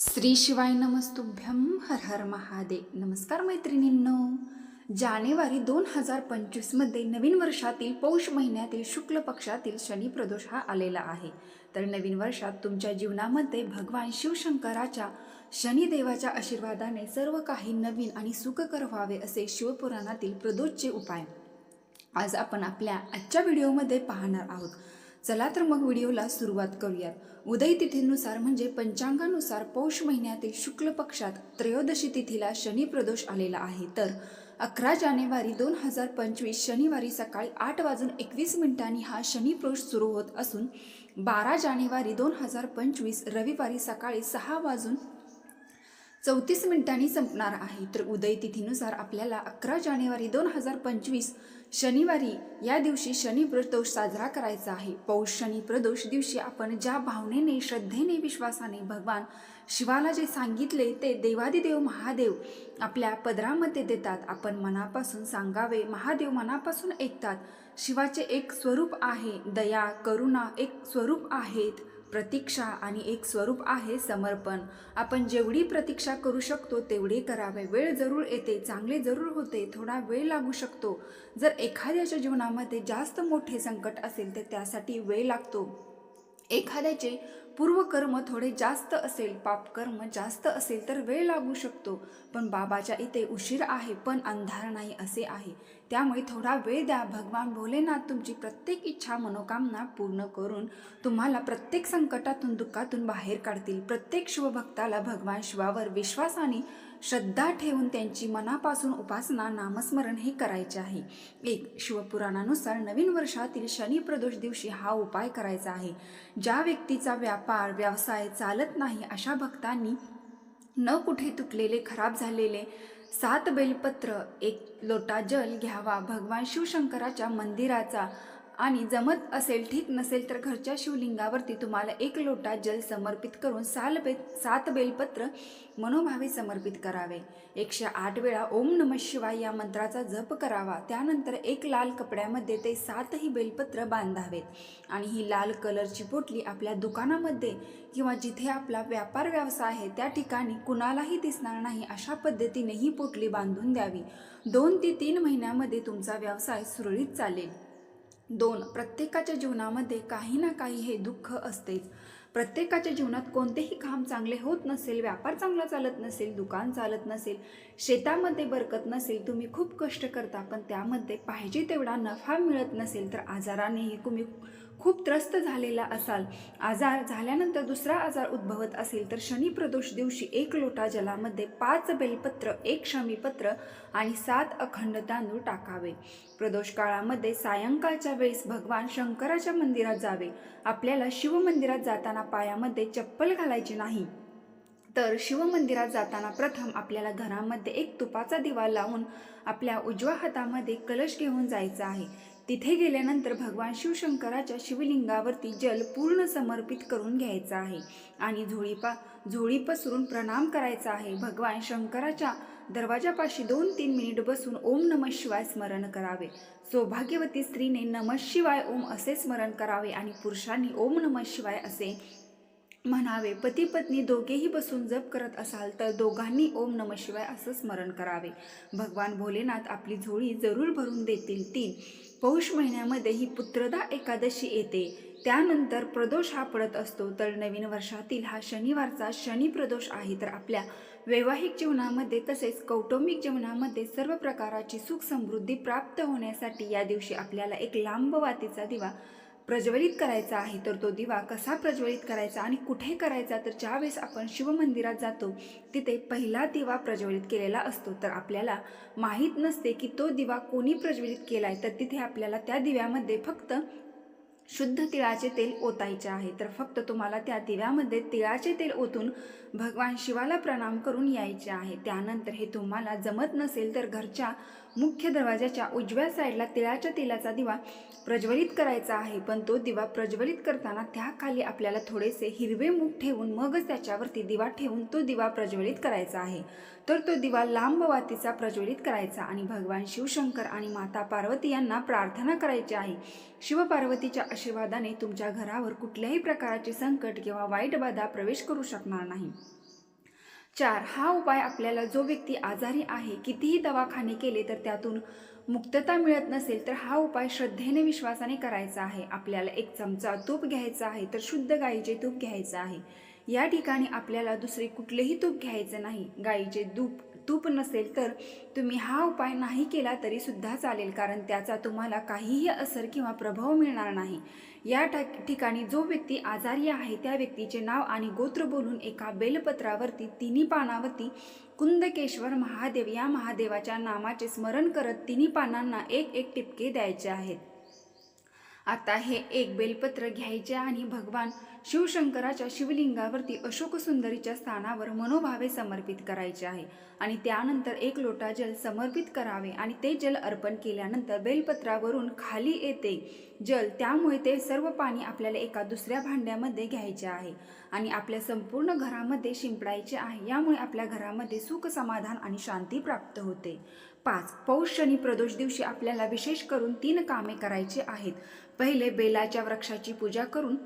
श्री शिवाय नमस्तुभ्यम हर हर महादेव. नमस्कार मैत्रिणींनो. जानेवारी दोन हजार पंचवीसमध्ये नवीन वर्षातील पौष महिन्यातील शुक्ल पक्षातील शनी प्रदोष हा आलेला आहे. तर नवीन वर्षात तुमच्या जीवनामध्ये भगवान शिवशंकराच्या शनिदेवाच्या आशीर्वादाने सर्व काही नवीन आणि सुखकर व्हावे असे शिवपुराणातील प्रदोषचे उपाय आज आपण आपल्या आजच्या व्हिडिओमध्ये पाहणार आहोत. चला तर मग व्हिडिओला सुरुवात करूयात. उदय तिथीनुसार म्हणजे पंचांगानुसार पौष महिन्यातील शुक्ल पक्षात त्रयोदशी तिथीला शनी प्रदोष आलेला आहे. तर अकरा जानेवारी दोन हजार पंचवीस शनिवारी सकाळी आठ वाजून एकवीस मिनिटांनी हा शनी सुरू होत असून बारा जानेवारी दोन हजार पंचवीस रविवारी सकाळी सहा वाजून चौतीस मिनिटांनी संपणार आहे. तर उदय तिथीनुसार आपल्याला अकरा जानेवारी दोन हजार पंचवीस शनिवारी या दिवशी शनी प्रदोष साजरा करायचा आहे. पौष शनी प्रदोष दिवशी आपण ज्या भावनेने श्रद्धेने विश्वासाने भगवान शिवाला जे सांगितले ते देवादिदेव महादेव आपल्या पदरामध्ये देतात. आपण मनापासून सांगावे महादेव मनापासून ऐकतात. शिवाचे एक स्वरूप आहे दया करुणा एक स्वरूप आहेत. प्रतीक्षा आणि एक स्वरूप आहे समर्पण. आपण जेवढी प्रतीक्षा करू शकतो तेवढे करावे. वेळ जरूर येते चांगले जरूर होते थोडा वेळ लागू शकतो. जर एखाद्याच्या जीवनामध्ये जास्त मोठे संकट असेल तर त्यासाठी वेळ लागतो. एखाद्याचे पूर्वकर्म थोडे जास्त असेल पापकर्म जास्त असेल तर वेळ लागू शकतो. पण बाबाच्या इथे उशीर आहे पण अंधार नाही असे आहे. त्यामुळे थोडा वेळ द्या. भगवान भोलेनाथ तुमची प्रत्येक इच्छा मनोकामना पूर्ण करून तुम्हाला प्रत्येक संकटातून दुःखातून बाहेर काढतील. प्रत्येक शिवभक्ताला भगवान शिवावर विश्वासाने श्रद्धा ठेवून त्यांची मनापासून उपासना नामस्मरण हे करायचे आहे. एक शिवपुराणानुसार नवीन वर्षातील शनी प्रदोष दिवशी हा उपाय करायचा आहे. ज्या व्यक्तीचा व्यापार व्यवसाय चालत नाही अशा भक्तांनी न कुठे तुटलेले खराब झालेले सात बेलपत्र एक लोटा जल घ्यावा. भगवान शिवशंकराच्या मंदिराचा आणि जमत असेल ठीक नसेल तर घरच्या शिवलिंगावरती तुम्हाला एक लोटा जल समर्पित करून साल बे सात बेलपत्र मनोभावे समर्पित करावे. एकशे आठ वेळा ओम नम शिवाय या मंत्राचा जप करावा. त्यानंतर एक लाल कपड्यामध्ये ते सातही बेलपत्र बांधावेत. आणि ही लाल कलरची पोटली आपल्या दुकानामध्ये किंवा जिथे आपला व्यापार व्यवसाय आहे त्या ठिकाणी कुणालाही दिसणार नाही अशा पद्धतीने ही पोटली बांधून द्यावी. दोन ते तीन महिन्यामध्ये तुमचा व्यवसाय सुरळीत चालेल. दोन प्रत्येकाच्या जीवनामध्ये काही ना काही हे दुःख असतेच. प्रत्येकाच्या जीवनात कोणतेही काम चांगले होत नसेल व्यापार चांगला चालत नसेल दुकान चालत नसेल शेतामध्ये बरकत नसेल तुम्ही खूप कष्ट करता पण त्यामध्ये पाहिजे तेवढा नफा मिळत नसेल तर आजारानेही तुम्ही खूप त्रस्त झालेला असाल आजार झाल्यानंतर दुसरा आजार उद्भवत असेल तर शनी प्रदोष दिवशी एक लोटा जलामध्ये पाच बेलपत्र एक शमीपत्र आणि सात अखंड तांदूळ टाकावे. प्रदोष काळामध्ये सायंकाळच्या वेळेस भगवान शंकराच्या मंदिरात जावे. आपल्याला शिवमंदिरात जाताना पायामध्ये चप्पल घालायची नाही. तर शिवमंदिरात जाताना प्रथम आपल्याला घरामध्ये एक तुपाचा दिवा लावून आपल्या उजव्या हातामध्ये कलश घेऊन जायचा आहे. तिथे गेल्यानंतर भगवान शिवशंकराच्या शिवलिंगावरती जल पूर्ण समर्पित करून घ्यायचं आहे आणि झोळीपा झोळी पसरून प्रणाम करायचा आहे. भगवान शंकराच्या दरवाजापाशी दोन तीन मिनिट बसून ओम नम शिवाय स्मरण करावे. सौभाग्यवती स्त्रीने नम शिवाय ओम असे स्मरण करावे आणि पुरुषांनी ओम नम शिवाय असे म्हणावे पती पत्नी दोघेही बसून जप करत असाल तर दोघांनी ओम नम शिवाय असं स्मरण करावे. भगवान भोलेनाथ आपली झोळी जरूर भरून देतील तीन. पौष महिन्यामध्ये ही पुत्रदा एकादशी येते. त्यानंतर प्रदोष हा पडत असतो. तर नवीन वर्षातील हा शनिवारचा शनी प्रदोष आहे. तर आपल्या वैवाहिक जीवनामध्ये तसेच कौटुंबिक जीवनामध्ये सर्व प्रकाराची सुख समृद्धी प्राप्त होण्यासाठी या दिवशी आपल्याला एक लांब वातीचा दिवा प्रज्वलित करायचा आहे तर तो दिवा कसा प्रज्वलित करायचा आणि कुठे करायचा? तर ज्यावेळेस आपण शिवमंदिरात जातो तिथे पहिला दिवा प्रज्वलित केलेला असतो. तर आपल्याला माहीत नसते की तो दिवा कोणी प्रज्वलित केला आहे तर तिथे आपल्याला त्या दिव्यामध्ये फक्त शुद्ध तिळाचे तेल ओतायचे आहे. तर फक्त तुम्हाला त्या दिव्यामध्ये तिळाचे तेल ओतून भगवान शिवाला प्रणाम करून यायचे आहे. त्यानंतर हे तुम्हाला जमत नसेल तर घरच्या मुख्य दरवाजाच्या उजव्या साईडला तिळाच्या तेलाचा दिवा प्रज्वलित करायचा आहे. पण तो दिवा प्रज्वलित करताना त्याखाली आपल्याला थोडेसे हिरवे मूग ठेवून मगच त्याच्यावरती दिवा ठेवून तो दिवा प्रज्वलित करायचा आहे. तर तो दिवा लांब वातीचा प्रज्वलित करायचा आणि भगवान शिवशंकर आणि माता पार्वती यांना प्रार्थना करायची आहे. शिवपार्वतीच्या आशीर्वादाने तुमच्या घरावर कुठल्याही प्रकारचे संकट किंवा वाईट बाधा प्रवेश करू शकणार नाही. चार हा उपाय आपल्याला जो व्यक्ती आजारी आहे कितीही दवाखाने केले तर त्यातून मुक्तता मिळत नसेल तर हा उपाय श्रद्धेने विश्वासाने करायचा आहे. आपल्याला एक चमचा तूप घ्यायचा आहे तर शुद्ध गाईचे तूप घ्यायचं आहे. या ठिकाणी आपल्याला दुसरे कुठलेही तूप घ्यायचं नाही. गाईचे दूप तूप नसेल तर तुम्ही हा उपाय नाही केला तरी सुद्धा चालेल कारण त्याचा तुम्हाला काहीही असर किंवा प्रभाव मिळणार नाही. या ठिकाणी जो व्यक्ती आजारी आहे त्या व्यक्तीचे नाव आणि गोत्र बोलून एका बेलपत्रावरती तिन्ही पानावरती कुंदकेश्वर महादेव या महादेवाच्या नामाचे स्मरण करत तिन्ही पानांना एक एक टिपके द्यायचे आहेत. आता हे एक बेलपत्र घ्यायचे आणि भगवान शिवशंकराच्या शिवलिंगावरती अशोक सुंदरीच्या स्थानावर मनोभावे समर्पित करायचे आहे. आणि त्यानंतर एक लोटा जल समर्पित करावे आणि ते जल अर्पण केल्यानंतर बेलपत्रावरून खाली येते. जल त्यामुळे ते सर्व पाणी आपल्याला एका दुसऱ्या भांड्यामध्ये घ्यायचे आहे. आणि आपल्या संपूर्ण घरामध्ये शिंपडायचे आहे. यामुळे आपल्या घरामध्ये सुख समाधान आणि शांती प्राप्त होते. पाच पौष शनी प्रदोष दिवशी आपल्याला विशेष करून तीन कामे करायची आहेत. पहिले बेलाच्या वृक्षाची पूजा करून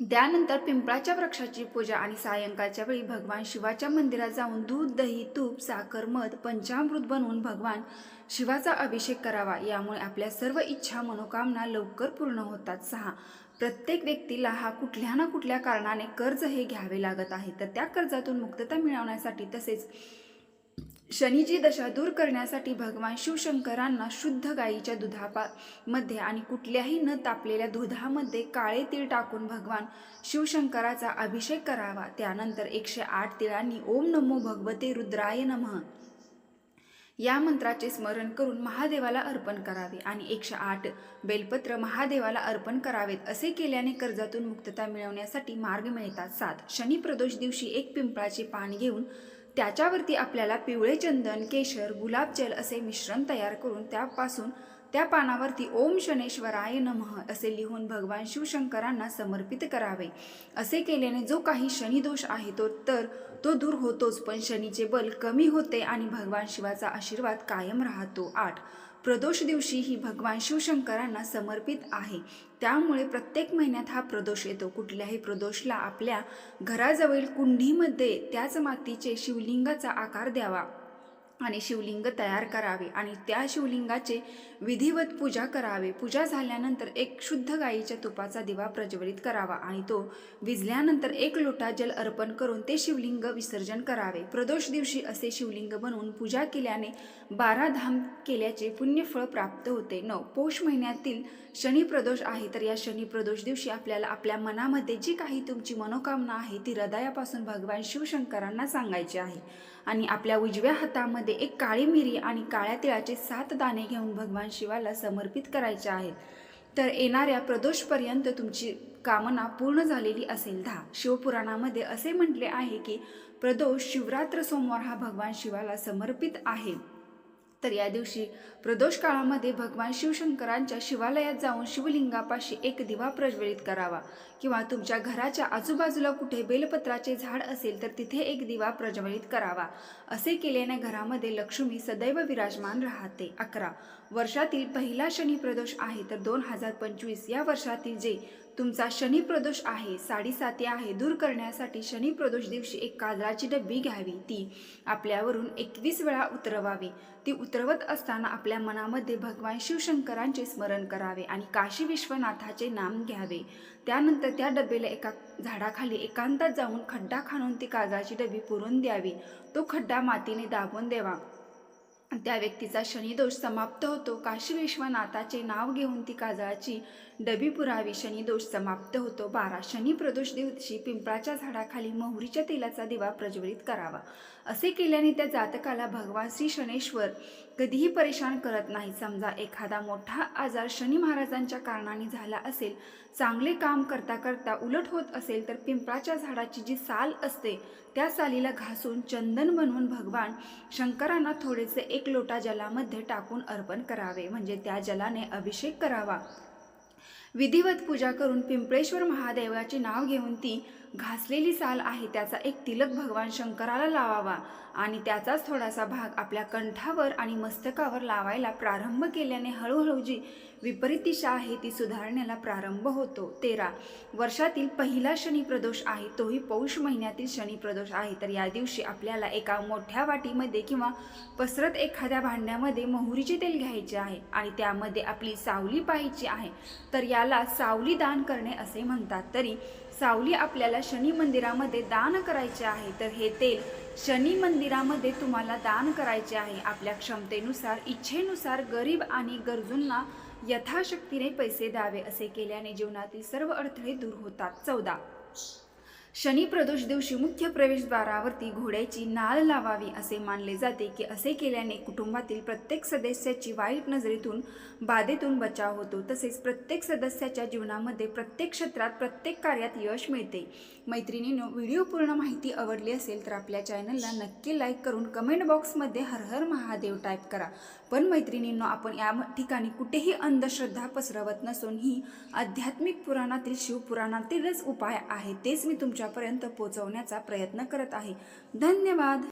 त्यानंतर पिंपळाच्या वृक्षाची पूजा आणि सायंकाळच्या वेळी भगवान शिवाच्या मंदिरात जाऊन दूध दही तूप साखर मध पंचामृत बनवून भगवान शिवाचा अभिषेक करावा. यामुळे आपल्या सर्व इच्छा मनोकामना लवकर पूर्ण होतात. सहा. प्रत्येक व्यक्तीला हा कुठल्या ना कुठल्या कारणाने कर्ज हे घ्यावे लागत आहे. तर त्या कर्जातून मुक्तता मिळवण्यासाठी तसेच शनीची दशा दूर करण्यासाठी भगवान शिवशंकरांना शुद्ध गाईच्या दुधापामध्ये आणि कुठल्याही न तापलेल्या दुधामध्ये काळे तीळ टाकून भगवान शिवशंकराचा अभिषेक करावा. त्यानंतर एकशे आठ तिळांनी ओम नमो भगवते रुद्राय नमः. या मंत्राचे स्मरण करून महादेवाला अर्पण करावे आणि एकशे आठ बेलपत्र महादेवाला अर्पण करावेत असे केल्याने कर्जातून मुक्तता मिळवण्यासाठी मार्ग मिळतात. सात. शनी प्रदोष दिवशी एक पिंपळाचे पान घेऊन त्याच्यावरती आपल्याला पिवळे चंदन केशर गुलाबजल असे मिश्रण तयार करून त्यापासून त्या पानावरती ओम शनेश्वराय नमः असे लिहून भगवान शिवशंकरांना समर्पित करावे. असे केल्याने जो काही शनिदोष आहे तो तर तो दूर होतोच पण शनीचे बल कमी होते आणि भगवान शिवाचा आशीर्वाद कायम राहतो. आठ. प्रदोष दिवशी ही भगवान शिवशंकरांना समर्पित आहे. त्यामुळे प्रत्येक महिन्यात हा प्रदोष येतो. कुठल्याही प्रदोषला आपल्या घराजवळील कुंडीमध्ये त्याच मातीचे शिवलिंगाचा आकार द्यावा. आणि शिवलिंग तयार करावे आणि त्या शिवलिंगाचे विधिवत पूजा करावे. पूजा झाल्यानंतर एक शुद्ध गाईच्या तुपाचा दिवा प्रज्वलित करावा आणि तो विजल्यानंतर एक लोटा जल अर्पण करून ते शिवलिंग विसर्जन करावे. प्रदोष दिवशी असे शिवलिंग बनवून पूजा केल्याने बारा धाम केल्याचे पुण्यफळ प्राप्त होते. नऊ. पौष महिन्यातील शनी प्रदोष आहे तर या शनी प्रदोष दिवशी आपल्याला आपल्या मनामध्ये जी काही तुमची मनोकामना आहे ती हृदयापासून भगवान शिवशंकरांना सांगायची आहे. आणि आपल्या उजव्या हातामध्ये एक काळी मिरी आणि काळ्या तिळाचे सात दाणे घेऊन भगवान शिवाला समर्पित करायचे आहेत. तर येणाऱ्या प्रदोषपर्यंत तुमची कामना पूर्ण झालेली असेल. दहा शिवपुराणामध्ये असे म्हटले आहे की प्रदोष शिवरात्र सोमवार हा भगवान शिवाला समर्पित आहे. तर या दिवशी प्रदोष काळामध्ये भगवान शिवशंकरांच्या शिवालयात जाऊन शिवलिंगापाशी एक दिवा प्रज्वलित करावा. किंवा तुमच्या घराच्या आजूबाजूला कुठे बेलपत्राचे झाड असेल तर तिथे एक दिवा प्रज्वलित करावा. असे केल्याने घरामध्ये लक्ष्मी सदैव विराजमान राहते. अकरा. वर्षातील पहिला शनी प्रदोष आहे तर दोन हजार पंचवीस या वर्षातील जे तुमचा शनी प्रदोष आहे साडेसाती आहे दूर करण्यासाठी शनी प्रदोष दिवशी एक काजळाची डब्बी घ्यावी. ती आपल्यावरून एकवीस वेळा उतरवावी. ती उतरवत असताना आपल्या मनामध्ये भगवान शिवशंकरांचे स्मरण करावे आणि काशी विश्वनाथाचे नाम घ्यावे. त्यानंतर त्या डब्याला एका झाडाखाली एकांतात जाऊन खड्डा खाणून ती काजळाची डबी पुरून द्यावी. तो खड्डा मातीने दाबून द्यावा. त्या व्यक्तीचा शनिदोष समाप्त होतो. काशी विश्वनाथाचे नाव घेऊन ती काजळाची डबी पुरावी शनिदोष समाप्त होतो. बारा शनी प्रदोष दिवशी पिंपळाच्या झाडाखाली मोहरीच्या तेलाचा दिवा प्रज्वलित करावा. असे केल्याने त्या जातकाला भगवान श्री शनेश्वर कधीही परेशान करत नाही. समजा एखादा मोठा आजार शनी महाराजांच्या कारणाने झाला असेल चांगले काम करता करता उलट होत असेल तर पिंपळाच्या झाडाची जी साल असते त्या सालीला घासून चंदन बनवून भगवान शंकरांना थोडेसे एक लोटा जलामध्ये टाकून अर्पण करावे म्हणजे त्या जलाने अभिषेक करावा. विधिवत पूजा करून पिंपळेश्वर महादेवाचे नाव घेऊन ती घासलेली साल आहे त्याचा एक तिलक भगवान शंकराला लावावा आणि त्याचाच थोडासा भाग आपल्या कंठावर आणि मस्तकावर लावायला प्रारंभ केल्याने हळूहळू जी विपरीत दिशा आहे ती सुधारण्याला प्रारंभ होतो. तेरा. वर्षातील पहिला शनी प्रदोष आहे तोही पौष महिन्यातील शनी प्रदोष आहे. तर या दिवशी आपल्याला एका मोठ्या वाटीमध्ये किंवा पसरत एखाद्या भांड्यामध्ये मोहरीचे तेल घ्यायचे आहे आणि त्यामध्ये आपली सावली पाहायची आहे. तर याला सावली दान करणे असे म्हणतात. तरी सावली आपल्याला शनी मंदिरामध्ये दान करायचे आहे तर हे तेल शनी मंदिरामध्ये तुम्हाला दान करायचे आहे. आपल्या क्षमतेनुसार इच्छेनुसार गरीब आणि गरजूंना यथाशक्तीने पैसे द्यावे असे केल्याने जीवनातील सर्व अडथळे दूर होतात. चौदा. शनी प्रदोष दिवशी मुख्य प्रवेशद्वारावरती घोड्याची नाळ लावावी असे मानले जाते की असे केल्याने कुटुंबातील प्रत्येक सदस्याची वाईट नजरेतून बाधेतून बचाव होतो. तसेच प्रत्येक सदस्याच्या जीवनामध्ये प्रत्येक क्षेत्रात प्रत्येक कार्यात यश मिळते. मैत्रिणींनो व्हिडिओ पूर्ण माहिती आवडली असेल तर आपल्या चॅनलला नक्की लाईक करून कमेंट बॉक्समध्ये हर हर महादेव टाईप करा. पण मैत्रिणींनो आपण या ठिकाणी कुठेही अंधश्रद्धा पसरवत नसून ही आध्यात्मिक पुराणातील शिवपुराणातीलच उपाय आहे. तेच मी तुमच्यापर्यंत पोहोचवण्याचा प्रयत्न करत आहे. धन्यवाद.